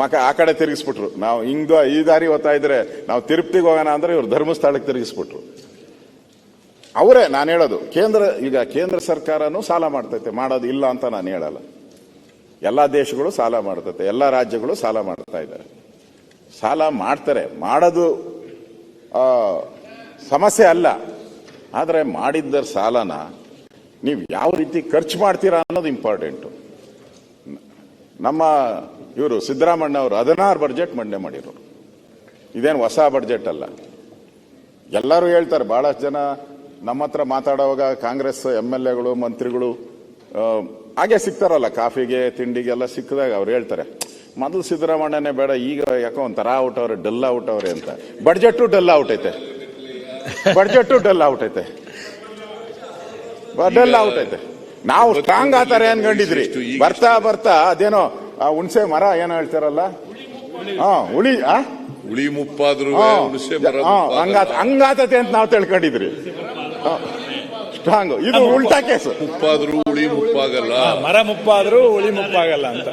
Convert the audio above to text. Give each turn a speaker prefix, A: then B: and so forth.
A: ಮಕ ಆ ಕಡೆ ತಿರುಗಿಸ್ಬಿಟ್ರು. ನಾವು ಹಿಂಗ ಈ ದಾರಿ ಓದ್ತಾ ಇದ್ರೆ ನಾವು ತಿರುಪ್ತಿಗೆ ಹೋಗೋಣ ಅಂದ್ರೆ ಇವ್ರು ಧರ್ಮಸ್ಥಳಕ್ಕೆ ತಿರುಗಿಸ್ಬಿಟ್ರು. ಅವರೇ ನಾನು ಹೇಳೋದು, ಕೇಂದ್ರ, ಈಗ ಕೇಂದ್ರ ಸರ್ಕಾರನೂ ಸಾಲ ಮಾಡ್ತೈತೆ, ಮಾಡೋದು ಇಲ್ಲ ಅಂತ ನಾನು ಹೇಳಲ್ಲ. ಎಲ್ಲ ದೇಶಗಳು ಸಾಲ ಮಾಡ್ತೈತೆ, ಎಲ್ಲ ರಾಜ್ಯಗಳು ಸಾಲ ಮಾಡ್ತಾ ಇದ್ದಾರೆ. ಸಾಲ ಮಾಡ್ತಾರೆ, ಮಾಡೋದು ಸಮಸ್ಯೆ ಅಲ್ಲ. ಆದರೆ ಮಾಡಿದ್ದ ಸಾಲನ ನೀವು ಯಾವ ರೀತಿ ಖರ್ಚು ಮಾಡ್ತೀರಾ ಅನ್ನೋದು ಇಂಪಾರ್ಟೆಂಟು ನಮ್ಮ ಇವರು ಸಿದ್ದರಾಮಣ್ಣ ಅವರು ಹದಿನಾರು ಬಡ್ಜೆಟ್ ಮಂಡನೆ ಮಾಡಿರೋರು. ಇದೇನು ಹೊಸ ಬಡ್ಜೆಟ್ ಅಲ್ಲ. ಎಲ್ಲರೂ ಹೇಳ್ತಾರೆ, ಬಹಳಷ್ಟು ಜನ ನಮ್ಮ ಹತ್ರ ಮಾತಾಡುವಾಗ ಕಾಂಗ್ರೆಸ್ ಎಂ ಎಲ್ ಎಗಳು, ಮಂತ್ರಿಗಳು ಹಾಗೆ ಸಿಗ್ತಾರಲ್ಲ, ಕಾಫಿಗೆ, ತಿಂಡಿಗೆಲ್ಲ ಸಿಕ್ಕಿದಾಗ ಅವ್ರು ಹೇಳ್ತಾರೆ, ಮೊದಲು ಸಿದ್ದರಾಮಣ್ಣನೇ ಬೇಡ, ಈಗ ಯಾಕೋ ಒಂಥರ ಔಟ್ ಅವ್ರೆ ಡಲ್ ಔಟ್ ಅವ್ರೆ ಅಂತ. ಬಡ್ಜೆಟ್ಟು ಡಲ್ ಔಟ್ ಐತೆ. ಬಡ್ಜೆಟ್ಟು ಡಲ್ ಔಟ್ ಐತೆ. ಡಲ್ ಔಟ್ ಐತೆ. ನಾವು ಸ್ಟ್ರಾಂಗ್ ಆತಾರೆ ಅನ್ಕೊಂಡಿದ್ರಿ. ಬರ್ತಾ ಬರ್ತಾ ಅದೇನೋ ಆ ಹುಣ್ಸೆ ಮರ ಏನೋ ಹೇಳ್ತಾರಲ್ಲ? ಹಾ ಹುಳಿ ಆ?
B: ಹುಳಿ ಮುಪ್ಪಾದ್ರು ಹುಣಸೆ ಮರ
A: ಹಾ,
B: ಮುಪ್ಪಾಗಲ್ಲ.
A: ಹಂಗಾತ ಹಂಗಾತತೆ ಅಂತ ನಾವು ತಿಳ್ಕೊಂಡಿದ್ರಿ. ಸ್ಟ್ರಾಂಗ್ ಇದು ಉಲ್ಟಾ ಕೇಸ್.
B: ಮುಪ್ಪಾದ್ರು ಹುಳಿ ಮುಪ್ಪಾಗಲ್ಲ.
C: ಮರ ಮುಪ್ಪಾದ್ರು ಹುಳಿ ಮುಪ್ಪಾಗಲ್ಲ ಅಂತ.